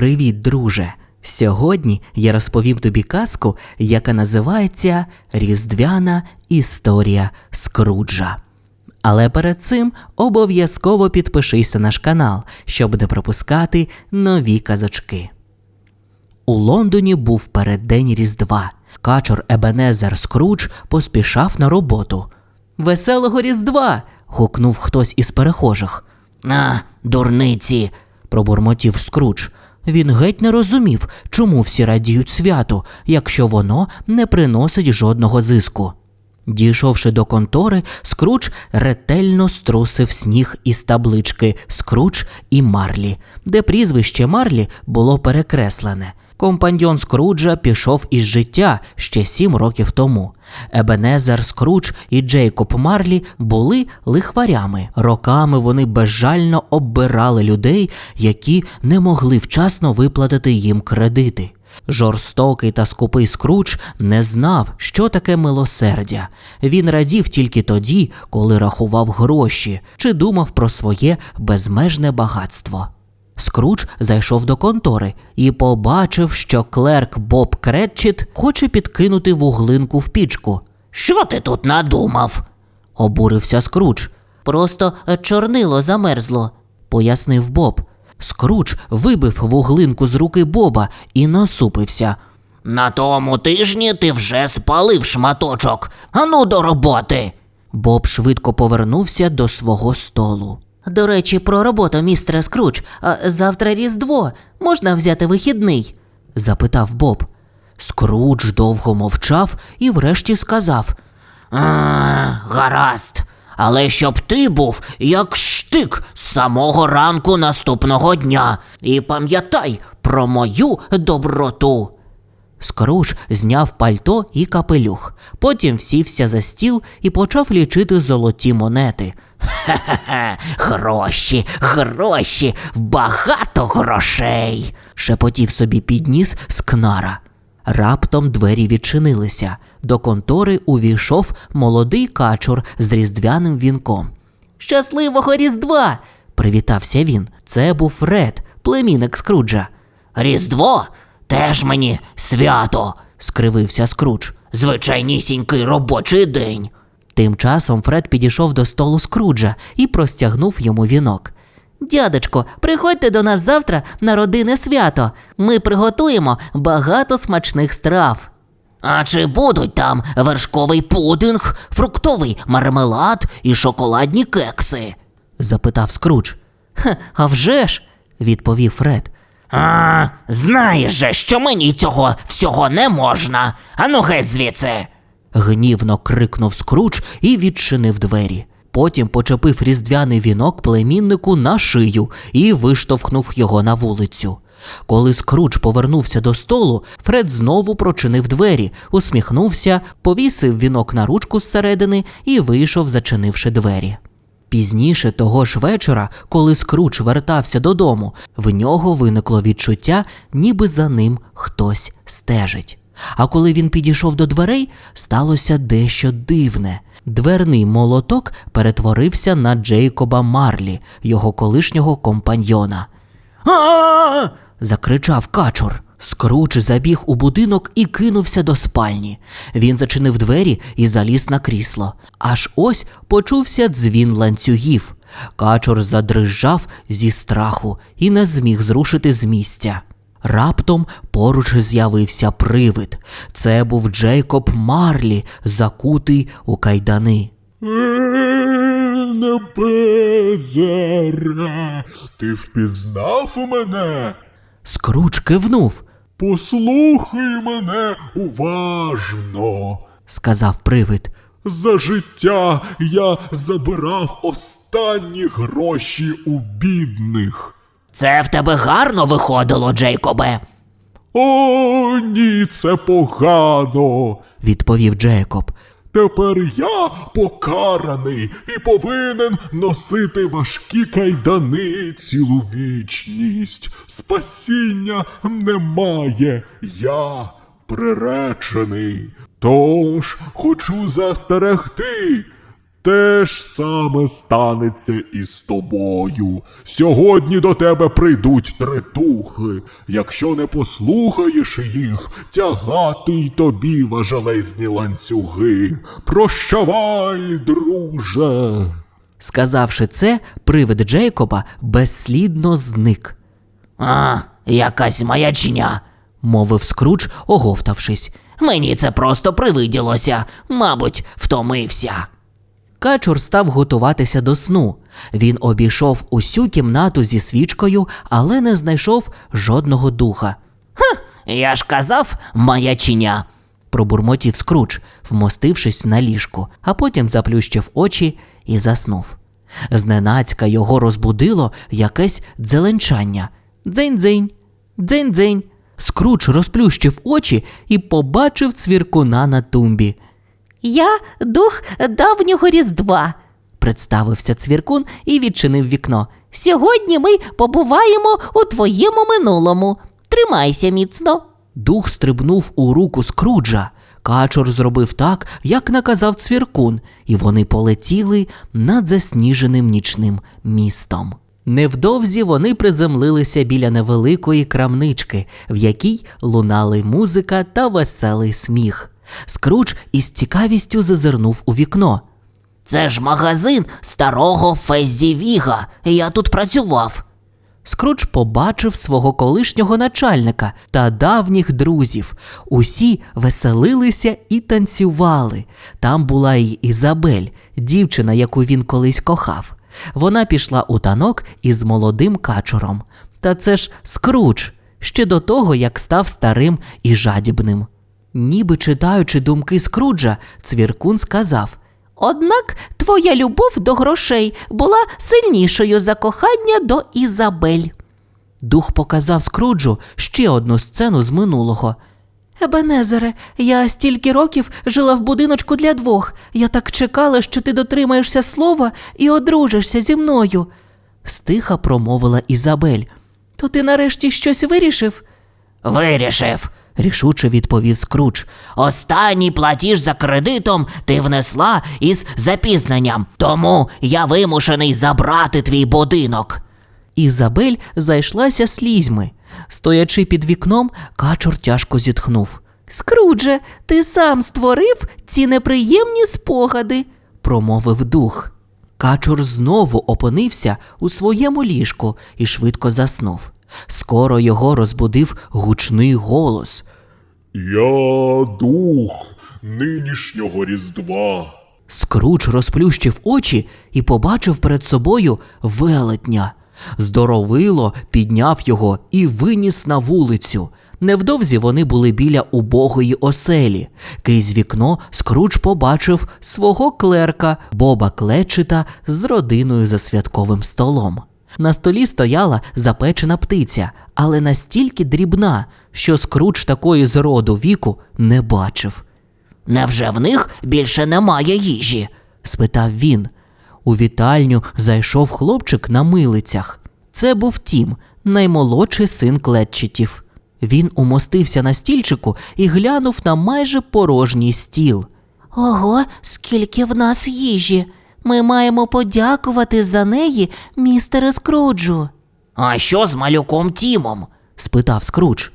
Привіт, друже! Сьогодні я розповім тобі казку, яка називається Різдвяна історія Скруджа. Але перед цим обов'язково підпишись на наш канал, щоб не пропускати нові казочки. У Лондоні був переддень Різдва. Качор Ебенезер Скрудж поспішав на роботу. Веселого Різдва. гукнув хтось із перехожих. А, дурниці. пробурмотів Скрудж. Він геть не розумів, чому всі радіють святу, якщо воно не приносить жодного зиску. Дійшовши до контори, Скруч ретельно струсив сніг із таблички Скруч і Марлі, де прізвище Марлі було перекреслене. Компаньйон Скруджа пішов із життя ще сім років тому. Ебенезер Скрудж і Джейкоб Марлі були лихварями. Роками вони безжально оббирали людей, які не могли вчасно виплатити їм кредити. Жорстокий та скупий Скрудж не знав, що таке милосердя. Він радів тільки тоді, коли рахував гроші чи думав про своє безмежне багатство. Скрудж зайшов до контори і побачив, що клерк Боб Кретчіт хоче підкинути вуглинку в пічку. Що ти тут надумав? обурився Скрудж. Просто чорнило замерзло, пояснив Боб. Скрудж вибив вуглинку з руки Боба і насупився. На тому тижні ти вже спалив шматочок. Ану до роботи. Боб швидко повернувся до свого столу. До речі, про роботу, містере Скрудж. А завтра Різдво. Можна взяти вихідний? запитав Боб. Скрудж довго мовчав і врешті сказав. А, гаразд. Але щоб ти був як штик з самого ранку наступного дня. І пам'ятай про мою доброту. Скрудж зняв пальто і капелюх. Потім сівся за стіл і почав лічити золоті монети. Хе-хе, гроші, гроші, багато грошей. Шепотів собі підніс скнара. Раптом двері відчинилися. До контори увійшов молодий качур з різдвяним вінком. Щасливого Різдва! Привітався він. Це був Фред, племінник Скруджа. Різдво теж мені свято, скривився Скрудж. звичайнісінький робочий день. Тим часом Фред підійшов до столу Скруджа і простягнув йому вінок. Дядечко, приходьте до нас завтра на родинне свято. Ми приготуємо багато смачних страв. А чи будуть там вершковий пудинг, фруктовий мармелад і шоколадні кекси? запитав Скрудж. Хе, а вже ж, відповів Фред. А, знаєш же, що мені цього всього не можна. Ану геть звідси. Гнівно крикнув Скрудж і відчинив двері. Потім почепив різдвяний вінок племіннику на шию і виштовхнув його на вулицю. Коли Скрудж повернувся до столу, Фред знову прочинив двері, усміхнувся, повісив вінок на ручку зсередини і вийшов, зачинивши двері. Пізніше того ж вечора, коли Скрудж вертався додому, в нього виникло відчуття, ніби за ним хтось стежить. А коли він підійшов до дверей, сталося дещо дивне. Дверний молоток перетворився на Джейкоба Марлі, його колишнього компаньйона. А! Закричав качур. Скрудж забіг у будинок і кинувся до спальні. Він зачинив двері і заліз на крісло. Аж ось почувся дзвін ланцюгів. Качур задрижав зі страху і не зміг зрушити з місця. Раптом поруч з'явився привид. Це був Джейкоб Марлі, закутий у кайдани. Небезере, ти впізнав мене? Скрудж кивнув, Послухай мене уважно. сказав привид. За життя я забирав останні гроші у бідних. Це в тебе гарно виходило, Джейкобе. О, ні, це погано. Відповів Джейкоб. Тепер я покараний і повинен носити важкі кайдани цілу вічність. Спасіння немає. Я приречений. Тож хочу застерегти. Те ж саме станеться і з тобою. Сьогодні до тебе прийдуть три духи. Якщо не послухаєш їх, тягати й тобі важелезні ланцюги. Прощавай, друже. Сказавши це, привид Джейкоба безслідно зник, А, якась маячня. мовив Скрудж, оговтавшись. Мені це просто привиділося. Мабуть, втомився. Качур став готуватися до сну. Він обійшов усю кімнату зі свічкою, але не знайшов жодного духа. Я ж казав, маячня. Пробурмотів Скрудж, вмостившись на ліжку, а потім заплющив очі і заснув. Зненацька його розбудило якесь дзеленчання. Дзень-дзень, дзень-дзень. Скрудж розплющив очі і побачив цвіркуна на тумбі. Я дух давнього Різдва. Представився цвіркун і відчинив вікно. Сьогодні ми побуваємо у твоєму минулому. Тримайся міцно. Дух стрибнув у руку Скруджа. Качур зробив так, як наказав цвіркун, і вони полетіли над засніженим нічним містом. Невдовзі вони приземлилися біля невеликої крамнички, в якій лунали музика та веселий сміх. Скрудж із цікавістю зазирнув у вікно. Це ж магазин старого Феззі Віга. Я тут працював. Скрудж побачив свого колишнього начальника та давніх друзів. Усі веселилися і танцювали. Там була й Ізабель, дівчина, яку він колись кохав. Вона пішла у танок із молодим качуром. Та це ж Скрудж, ще до того, як став старим і жадібним. Ніби читаючи думки Скруджа, цвіркун сказав. Однак твоя любов до грошей була сильнішою за кохання до Ізабель. Дух показав Скруджу ще одну сцену з минулого. Ебенезере, я стільки років жила в будиночку для двох. Я так чекала, що ти дотримаєшся слова і одружишся зі мною. Стиха промовила Ізабель. То ти нарешті щось вирішив? Вирішив. Рішуче відповів Скрудж. Останній платіж за кредитом ти внесла із запізненням, тому я вимушений забрати твій будинок. Ізабель зайшлася слізьми. Стоячи під вікном, качур тяжко зітхнув. Скрудже, ти сам створив ці неприємні спогади. Промовив дух. Качур знову опинився у своєму ліжку і швидко заснув. Скоро його розбудив гучний голос. Я дух нинішнього Різдва. Скрудж розплющив очі і побачив перед собою велетня. Здоровило підняв його і виніс на вулицю. Невдовзі вони були біля убогої оселі. Крізь вікно Скрудж побачив свого клерка Боба Клетчита з родиною за святковим столом. На столі стояла запечена птиця, але настільки дрібна, що Скрудж такої зроду віку не бачив. Невже в них більше немає їжі? спитав він. У вітальню зайшов хлопчик на милицях. Це був Тім, наймолодший син клетчитів. Він умостився на стільчику і глянув на майже порожній стіл. Ого, скільки в нас їжі. Ми маємо подякувати за неї, містере Скруджу. А що з малюком Тімом? спитав Скрудж.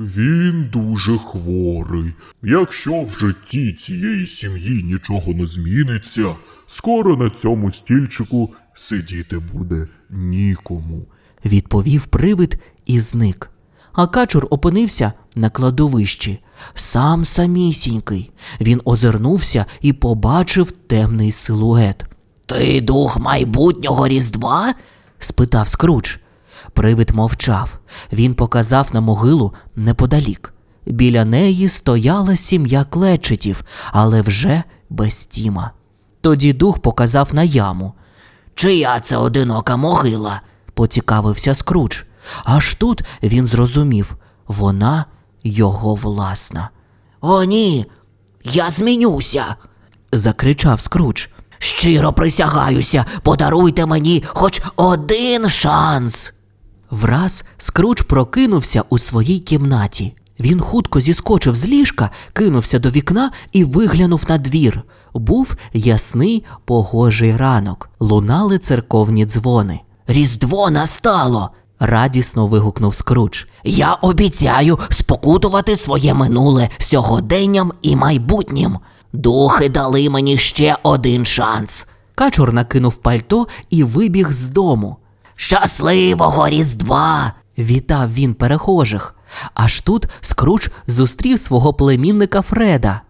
Він дуже хворий. Якщо в житті цієї сім'ї нічого не зміниться, скоро на цьому стільчику сидіти буде нікому. Відповів привид і зник. А качур опинився на кладовищі. Сам самісінький. Він озирнувся і побачив темний силует. Ти дух майбутнього Різдва? спитав Скрудж. Привид мовчав. Він показав на могилу неподалік. Біля неї стояла сім'я клечетів, але вже без тіма. Тоді дух показав на яму. Чия це одинока могила? Поцікавився Скрудж. Аж тут він зрозумів вона його власна. О, ні, я змінюся. Закричав Скрудж. Щиро присягаюся, подаруйте мені хоч один шанс. Враз Скрудж прокинувся у своїй кімнаті. Він хутко зіскочив з ліжка, кинувся до вікна і виглянув на двір. Був ясний погожий ранок, лунали церковні дзвони. Різдво настало. Радісно вигукнув Скрудж. Я обіцяю спокутувати своє минуле сьогоденням і майбутнім. Духи дали мені ще один шанс. Качур накинув пальто і вибіг з дому. Щасливого Різдва! Вітав він перехожих. Аж тут Скрудж зустрів свого племінника Фреда.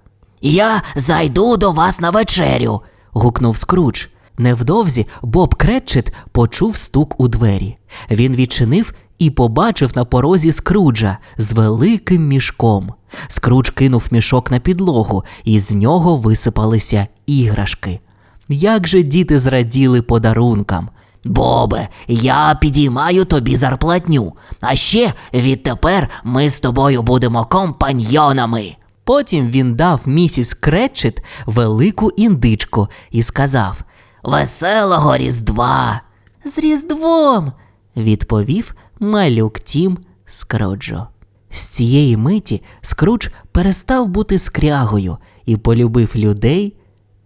Я зайду до вас на вечерю. гукнув Скрудж. Невдовзі Боб Кретчет почув стук у двері. Він відчинив і побачив на порозі Скруджа з великим мішком. Скрудж кинув мішок на підлогу, і з нього висипалися іграшки. Як же діти зраділи подарункам. Бобе, я підіймаю тобі зарплатню. А ще відтепер ми з тобою будемо компаньйонами. Потім він дав місіс Кретчет велику індичку і сказав: Веселого Різдва! З Різдвом. відповів малюк Тім Скруджу. З цієї миті Скрудж перестав бути скрягою і полюбив людей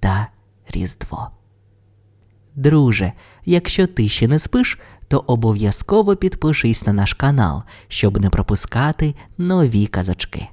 та Різдво. Друже, якщо ти ще не спиш, то обов'язково підпишись на наш канал, щоб не пропускати нові казочки.